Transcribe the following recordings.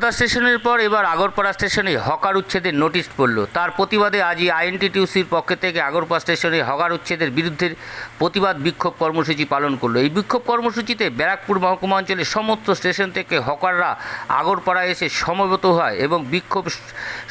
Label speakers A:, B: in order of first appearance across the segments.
A: কলকাতা স্টেশনের পর এবার আগরপাড়া স্টেশনে হকার উচ্ছেদের নোটিশ পড়ল। তার প্রতিবাদে আজই আইএনটিটিউসির পক্ষ থেকে আগরপাড়া স্টেশনে হকার উচ্ছেদের বিরুদ্ধে প্রতিবাদ বিক্ষোভ কর্মসূচি পালন করল। এই বিক্ষোভ কর্মসূচিতে ব্যারাকপুর মহকুমা অঞ্চলের সমস্ত স্টেশন থেকে হকাররা আগরপাড়া এসে সমবেত হয় এবং বিক্ষোভ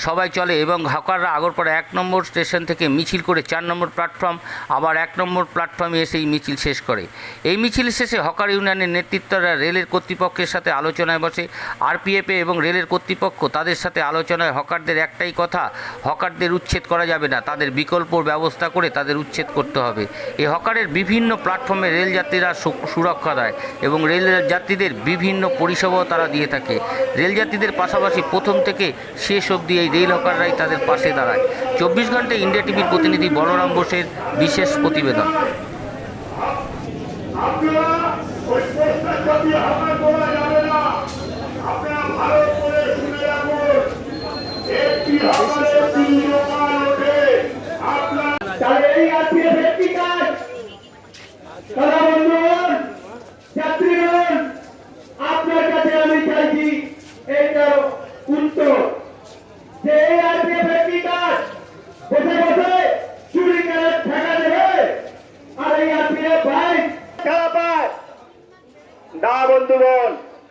A: সবাই চলে এবং হকাররা আগরপাড়া এক নম্বর স্টেশন থেকে মিছিল করে চার নম্বর প্ল্যাটফর্ম, আবার এক নম্বর প্ল্যাটফর্মে এসে এই মিছিল শেষ করে। এই মিছিল শেষে হকার ইউনিয়নের নেতৃত্বরা রেলের কর্তৃপক্ষের সাথে আলোচনায় বসে, আরপিএফে এবং রেলের কর্তৃপক্ষ, তাদের সাথে আলোচনায় হকারদের একটাই কথা, হকারদের উচ্ছেদ করা যাবে না। তাদের বিকল্প ব্যবস্থা করে তাদের উচ্ছেদ করতে হবে। এই হকারের বিভিন্ন প্ল্যাটফর্মে রেল যাত্রীরা সুরক্ষা দেয় এবং রেল যাত্রীদের বিভিন্ন পরিষেবাও তারা দিয়ে থাকে। রেল যাত্রীদের পাশাপাশি প্রথম থেকে শেষ অবধি এই রেল হকাররাই তাদের পাশে দাঁড়ায়। চব্বিশ ঘন্টায় ইন্ডিয়া টিভির প্রতিনিধি বলরাম বোসের বিশেষ প্রতিবেদন।
B: আপনারা ভারত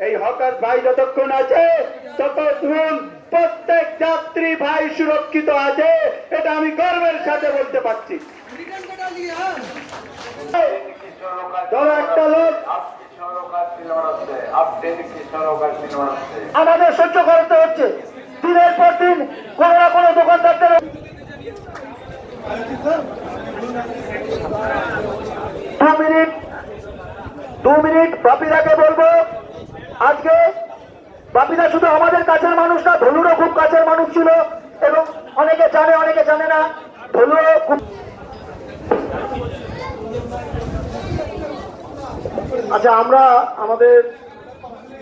B: এই হকার ভাই যতক্ষণ আছে, ততক্ষণ প্রত্যেক যাত্রী ভাই সুরক্ষিত আছে। এটা আমি গর্বের সাথে বলতে পারছি। আমাদের সহ্য করতে হচ্ছে। দিনের পর দিন কোনো না কোনো দোকানদারদের দু মিনিট দু মিনিট বলব আজকে বাপিদা শুধু আমাদের কাছের মানুষ না ধলুরও খুব কাছের মানুষ ছিল এবং অনেকে জানে অনেকে জানে না ধলুরও খুব আচ্ছা আমরা আমাদের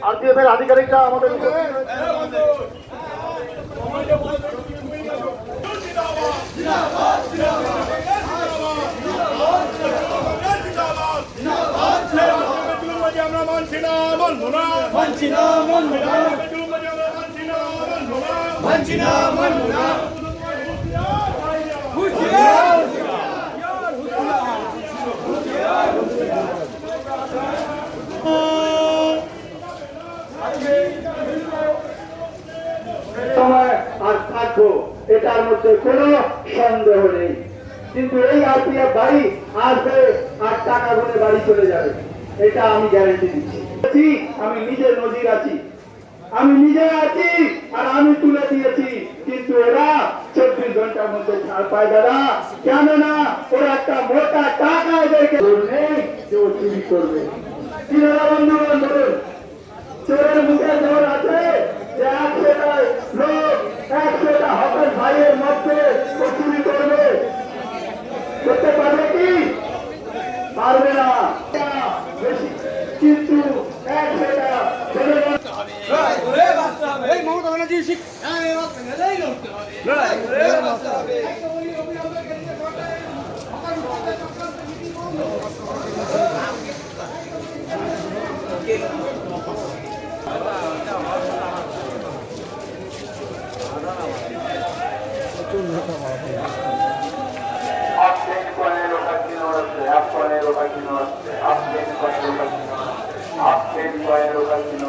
B: আরপিএফ এর আধিকারিকরা আমাদের হয়েছে।
C: আমরা মানছি না মানবো না মানছি না মানবো না মানছি না মানবো না মানছি না মানবো
B: সময় আর থাকব, এটার মধ্যে কোনো সন্দেহ নেই। কিন্তু এই আরপিএফ বাড়ি আসবে আর টাকা গুনে বাড়ি চলে যাবে। এটা আমি গ্যারেন্টি দিচ্ছি। আমি নিজে নজির আছি। আমি নিজে আছি আর আমি তুলে দিয়েছি। কিন্তু ওরা চব্বিশ ঘণ্টার মধ্যে ছাড় পায় দাদা। কেন না ওরা একটা মোটা টাকা এদেরকে যে ও চুরি করবে। কি দাদা বন্ধুগণ বলুন। চোরের মুখে জোর আছে যে একশোটা লোক একশোটা হকার ভাইয়ের মধ্যে ও চুরি করবে করতে পারবে কি পারবে না বেশি কিন্তু একশোটা জনগণ
C: ব্যানার্জি শিখ
D: আপডেট লোকাল কিনো আছে আপডেট করে লোকাল কিনো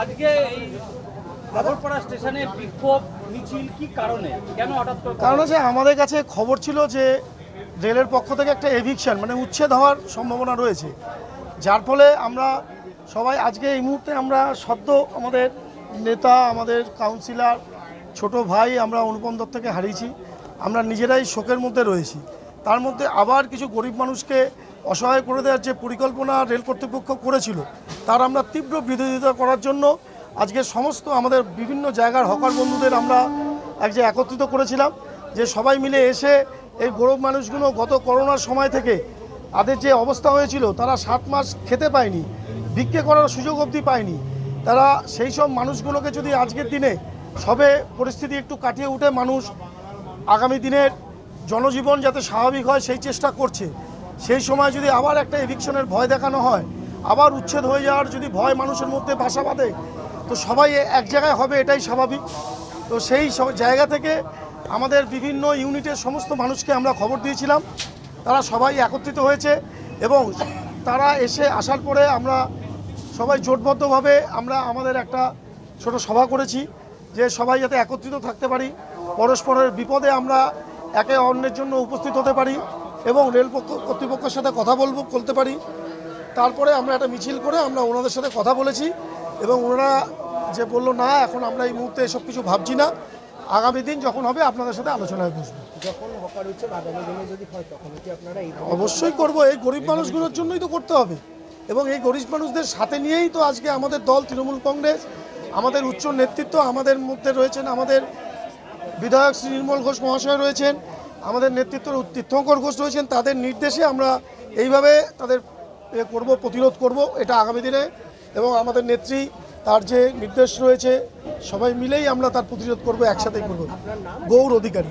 E: আজকে এই স্টেশনে মিছিল কারণে? কেন হঠাৎ করে
F: কারণ হচ্ছে আমাদের কাছে খবর ছিল যে রেলের পক্ষ থেকে একটা এভিকশন মানে উচ্ছেদ হওয়ার সম্ভাবনা রয়েছে। যার ফলে আমরা সবাই আজকে এই মুহূর্তে আমরা সদ্য আমাদের নেতা, আমাদের কাউন্সিলর ছোট ভাই আমরা অনুপম দত্তকে হারিয়েছি। আমরা নিজেরাই শোকের মধ্যে রয়েছি। তার মধ্যে আবার কিছু গরিব মানুষকে অসহায় করে দেওয়ার যে পরিকল্পনা রেল কর্তৃপক্ষ করেছিল, তার আমরা তীব্র বিরোধিতা করার জন্য আজকে সমস্ত আমাদের বিভিন্ন জায়গার হকার বন্ধুদের আমরা এক যে একত্রিত করেছিলাম, যে সবাই মিলে এসে এই গরিব মানুষগুলো গত করোনার সময় থেকে তাদের যে অবস্থা হয়েছিল, তারা সাত মাস খেতে পায়নি, ভিক্ষে করার সুযোগ অবধি পায়নি। তারা সেই সব মানুষগুলোকে যদি আজকের দিনে সবে পরিস্থিতি একটু কাটিয়ে উঠে মানুষ আগামী দিনের জনজীবন যাতে স্বাভাবিক হয় সেই চেষ্টা করছে, সেই সময় যদি আবার একটা এভিকশনের ভয় দেখানো হয়, আবার উচ্ছেদ হয়ে যাওয়ার যদি ভয় মানুষের মধ্যে বাসা বাঁধে, তো সবাই এক জায়গায় হবে এটাই স্বাভাবিক। তো সেই জায়গা থেকে আমাদের বিভিন্ন ইউনিটের সমস্ত মানুষকে আমরা খবর দিয়েছিলাম। তারা সবাই একত্রিত হয়েছে এবং তারা এসে আসার পরে আমরা সবাই জোটবদ্ধভাবে আমরা আমাদের একটা ছোট সভা করেছি যে সবাই যাতে একত্রিত থাকতে পারি পরস্পরের বিপদে আমরা একে অন্যের জন্য উপস্থিত হতে পারি এবং রেল পক্ষ- কর্তৃপক্ষের সাথে কথা বলব বলতে পারি। তারপরে আমরা একটা মিছিল করে আমরা ওনাদের সাথে কথা বলেছি এবং ওনারা যে বলল না এখন আমরা এই মুহূর্তে এসব কিছু ভাবছি না। আগামী দিন যখন হবে আপনাদের সাথে আলোচনায় বসবো।
E: যখন হকার উচ্ছেদ আগামী দিনে যদি হয় তখন কি আপনারা
F: অবশ্যই করব। এই গরিব মানুষগুলোর জন্যই তো করতে হবে। এবং এই গরিব মানুষদের সাথে নিয়েই তো আজকে আমাদের দল, তৃণমূল কংগ্রেস, আমাদের উচ্চ নেতৃত্ব আমাদের মধ্যে রয়েছেন, আমাদের বিধায়ক শ্রী নির্মল ঘোষ মহাশয় রয়েছেন, আমাদের নেতৃত্ব তীর্থঙ্কর ঘোষ রয়েছেন, তাদের নির্দেশে আমরা এইভাবে তাদের করব, প্রতিরোধ করব, এটা আগামী দিনে। এবং আমাদের নেত্রী, তার যে নির্দেশ রয়েছে, সবাই মিলেই আমরা তার প্রতিরোধ করব, একসাথেই করব। গৌর অধিকারী।